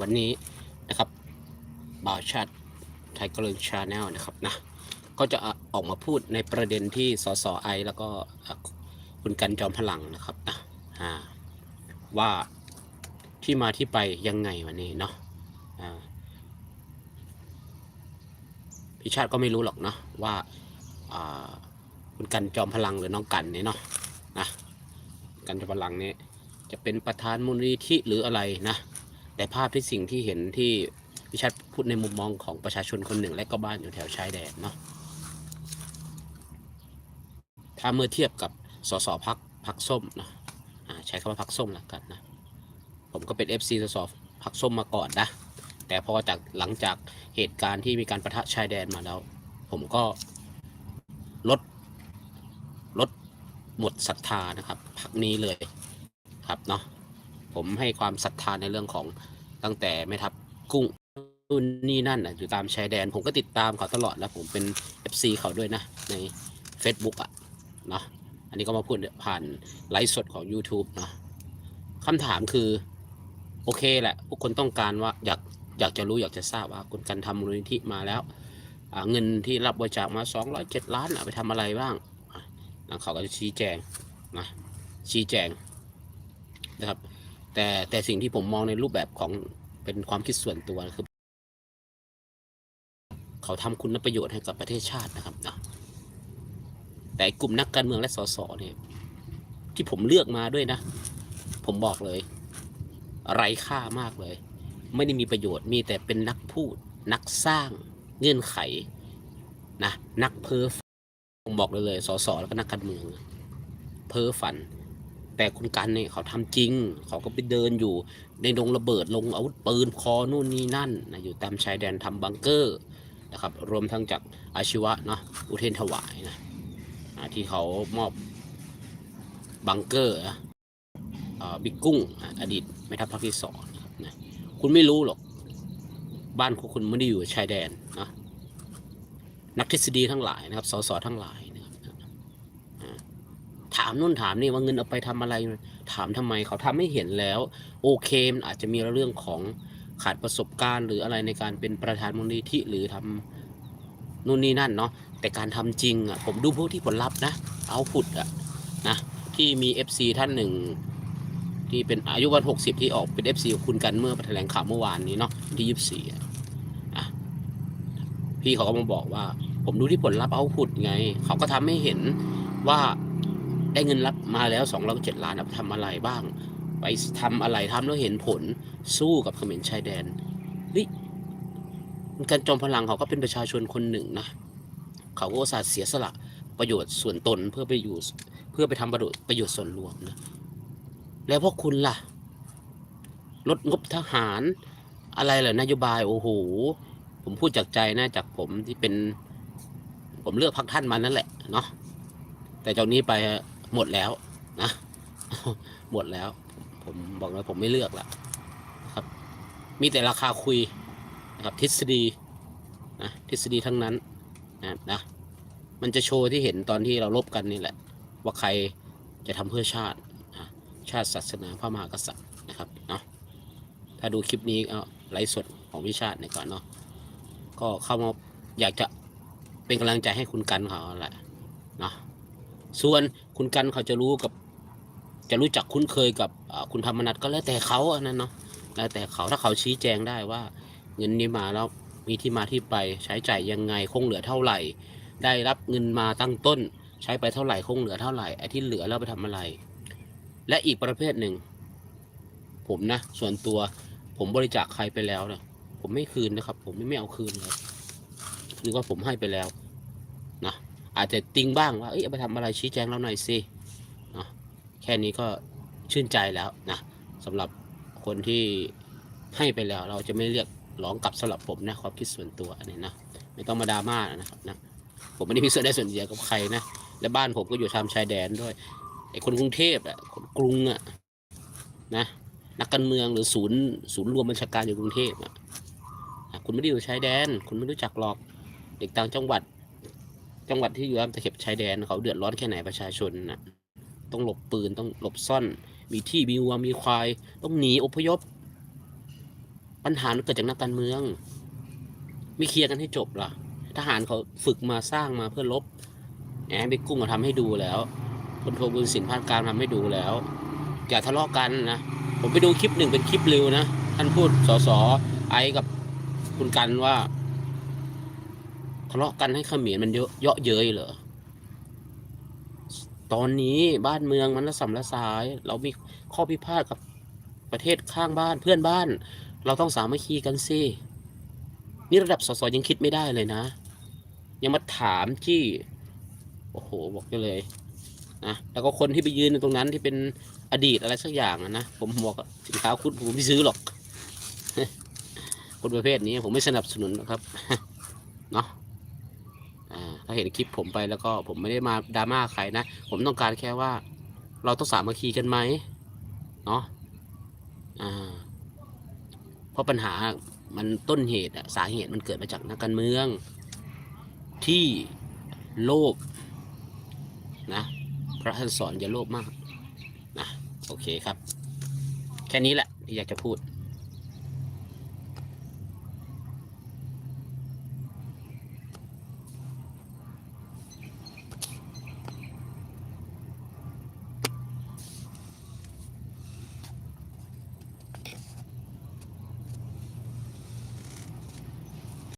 วันนี้นะครับบ่าวชาติไทยกระเลิงชาแนลนะครับนะก็จะออกมาพูดในประเด็นที่สสไอแล้วก็คุณกันจอมพลังนะครับนะว่าที่มาที่ไปยังไงวันนี้เนาะพี่ชาติก็ไม่รู้หรอกเนาะว่าอ่าคุณกันจอมพลังหรือน้องกันเนี่ยเนาะนะกันจอมพลังเนี่ยจะเป็นประธานมูลนิธิหรืออะไรนะ แต่ภาพที่สิ่งที่เห็นที่พิชัดพูดในมุมมองของประชาชนคนหนึ่ง และก็บ้านอยู่แถวชายแดนเนาะถ้าเมื่อเทียบกับสสพักพักส้มนะใช้คำว่าพักส้มละกันนะผมก็เป็น FC สสพักส้มมาก่อนนะแต่พอจากหลังจากเหตุการณ์ที่มีการประทะชายแดนมาแล้ว ผมก็ลดลดหมดศรัทธานะครับพักนี้เลยครับเนาะ ผมให้ความศรัทธาในเรื่องของตั้งแต่แม่ทัพกุ้งนู่นนี่นั่นอะอยู่ตามชายแดน ผมก็ติดตามเขาตลอดแล้วผมเป็น FC เขาด้วยนะใน Facebook อะเนาะอันนี้ก็มาพูดผ่านไลฟ์สดของ YouTube เนาะคำถามคือ โอเคแหละผู้คนต้องการว่าอยากอยากจะรู้อยากจะทราบว่าคุณกันทำมูลนิธิมาแล้วเงินที่รับบริจาคมา 207 ล้านอะไปทำอะไรบ้างอะแล้วเขาก็จะชี้แจงนะชี้แจงนะครับ แต่แต่สิ่งที่ผมมองในรูปแบบของเป็นความคิดส่วนตัวคือ เขาทำคุณประโยชน์ให้กับประเทศชาตินะครับนะแต่กลุ่มนักการเมืองและสสเนี่ยที่ผมเลือกมาด้วยนะ ผมบอกเลย ไร้ค่ามากเลย ไม่ได้มีประโยชน์มีแต่เป็นนักพูด นักสร้างเงื่อนไขนะนักเพ้อฝันผมบอกเลยเลยสสแล้วก็นักการเมือง เพ้อฝัน แต่คุณกันเนี่ยเขาทำจริง เขาก็ไปเดินอยู่ในดงระเบิดลงอาวุธปืนคอนู่นนี่นั่นนะอยู่ตามชายแดนทำบังเกอร์นะครับรวมทั้งจากอาชีวะเนาะอุเทนถวายนะที่เขามอบบังเกอร์อ่าบิ๊กกุ้งอดีตแม่ทัพภาคที่สองนะคุณไม่รู้หรอก บ้านของคุณไม่ได้อยู่ชายแดนนะนักทฤษฎีทั้งหลายนะครับสสทั้งหลาย ถามนู่นถามนี่ว่าเงินเอาไปทำอะไร ถามทำไมเขาทำให้เห็นแล้ว โอเคมันอาจจะมีเรื่องของขาดประสบการณ์ หรืออะไรในการเป็นประธานมูลนิธิหรือทำนู่นนี่นั่นเนาะแต่การทำจริงอะผมดูพวกที่ผลลัพธ์นะเอาพุดอะนะที่มี FC ท่านหนึ่งที่เป็นอายุวันหกสิบที่ออกเป็น FC ของคุณกันเมื่อแถลงข่าวเมื่อวานนี้เนาะที่ยี่สิบสี่อะพี่เขาก็มาบอกว่า ผมดูที่ผลลัพธ์เอาพุดไง เขาก็ทำให้เห็นว่า ได้เงินรับมาแล้ว2องร้อยเจ็ดล้านเอาไปทำอะไรบ้าง ไปทำอะไรทำแล้วเห็นผลสู้กับเขมรชายแดนเฮ้ยการจอมพลังเขาก็เป็นประชาชนคนหนึ่งนะ เขาก็อุตส่าห์เสียสละประโยชน์ส่วนตนเพื่อไปอยู่เพื่อไปทำประโยชน์ประโยชน์ส่วนรวมนะ แล้วพวกคุณล่ะ ลดงบทหารอะไรเหรอนโยบายโอ้โหผมพูดจากใจนะจากผมที่เป็น ผมเลือกพักท่านมานั่นแหละเนาะแต่จากนี้ไป หมดแล้วนะหมดแล้ว ผมบอกแล้วผมไม่เลือกละครับ มีแต่ราคาคุยนะครับทฤษฎีนะทฤษฎีทั้งนั้นนะนะมันจะโชว์ที่เห็นตอนที่เราลบกันนี่แหละ ว่าใครจะทำเพื่อชาตินะชาติศาสนาพระมหากษัตริย์นะครับเนาะถ้าดูคลิปนี้เอาไลฟ์สดของวิชาติเนี่ยก่อนเนาะก็เข้ามาอยากจะเป็นกำลังใจให้คุณกันเขาแหละเนาะ ส่วนคุณกันเขาจะรู้กับจะรู้จักคุ้นเคยกับคุณธรรมนัทก็แล้วแต่เขาอันนั้นเนาะแล้วแต่เขาถ้าเขาชี้แจงได้ว่า เงินนี้มาแล้วมีที่มาที่ไปใช้จ่ายยังไงคงเหลือเท่าไหร่ ได้รับเงินมาตั้งต้น ใช้ไปเท่าไหร่คงเหลือเท่าไหร่ไอ้ที่เหลือแล้วไปทำอะไร และอีกประเภทหนึ่ง ผมนะ ส่วนตัวผมบริจาคใครไปแล้วเนี่ยผมไม่คืนนะครับ ผมไม่ไม่เอาคืนเลยหรือว่าผมให้ไปแล้วนะ อาจจะติงบ้างว่าเอ้ยไปทำอะไรชี้แจงเราหน่อยสิเนาะแค่นี้ก็ชื่นใจแล้วนะสำหรับคนที่ให้ไปแล้ว เราจะไม่เรียกร้องกลับสำหรับผมนะความคิดส่วนตัวอันนี้นะไม่ต้องมาดราม่านะครับนะผมไม่ได้มีส่วนได้ส่วนเสียกับใครนะและบ้านผมก็อยู่ทางชายแดนด้วยไอ้คนกรุงเทพอะคนกรุงอะนะนักการเมืองหรือศูนย์ศูนย์รวมบัญชาการอยู่กรุงเทพอะอะคุณไม่ได้อยู่ชายแดน คุณไม่รู้จักหรอก เด็กต่างจังหวัด จังหวัดที่อยู่ตามตะเข็บชายแดนเขาเดือดร้อนแค่ไหนประชาชนนะต้องหลบปืนต้องหลบซ่อน มีที่มีวัวมีควาย ต้องหนีอพยพ ปัญหาเกิดจากนักการเมือง ไม่เคลียร์กันให้จบล่ะ ทหารเขาฝึกมาสร้างมาเพื่อลบแอนไปกุ้งเขาทำให้ดูแล้วพลโทบุญสินภาคกางทำให้ดูแล้วอย่าทะเลาะกันนะผมไปดูคลิปหนึ่งเป็นคลิปเร็วนะ ท่านพูดสอสอไอ้กับคุณกันว่า ทะเลาะกันให้เขมรมันเยอะเยาะเย้ยเหรอตอนนี้บ้านเมืองมันระสำระสาย เรามีข้อพิพาทกับประเทศข้างบ้านเพื่อนบ้าน เราต้องสามัคคีกันสินี่ระดับสสยังคิดไม่ได้เลยนะ ยังมาถามที่โอ้โหบอกเลยนะแล้วก็คนที่ไปยืนตรงนั้นที่เป็นอดีตอะไรสักอย่างนะผมบอกสินค้าคุณผมไม่ซื้อหรอกคนประเภทนี้ผมไม่สนับสนุนนะครับเนาะ ถ้าเห็นคลิปผมไปแล้วก็ผมไม่ได้มาดราม่าใครนะ ผมต้องการแค่ว่า เราต้องสามัคคีกันไหมเนาะเพราะปัญหามันต้นเหตุสาเหตุมันเกิดมาจากนักการเมือง ที่โลภนะพระท่านสอนอย่าโลภมากนะโอเคครับ แค่นี้แหละที่อยากจะพูด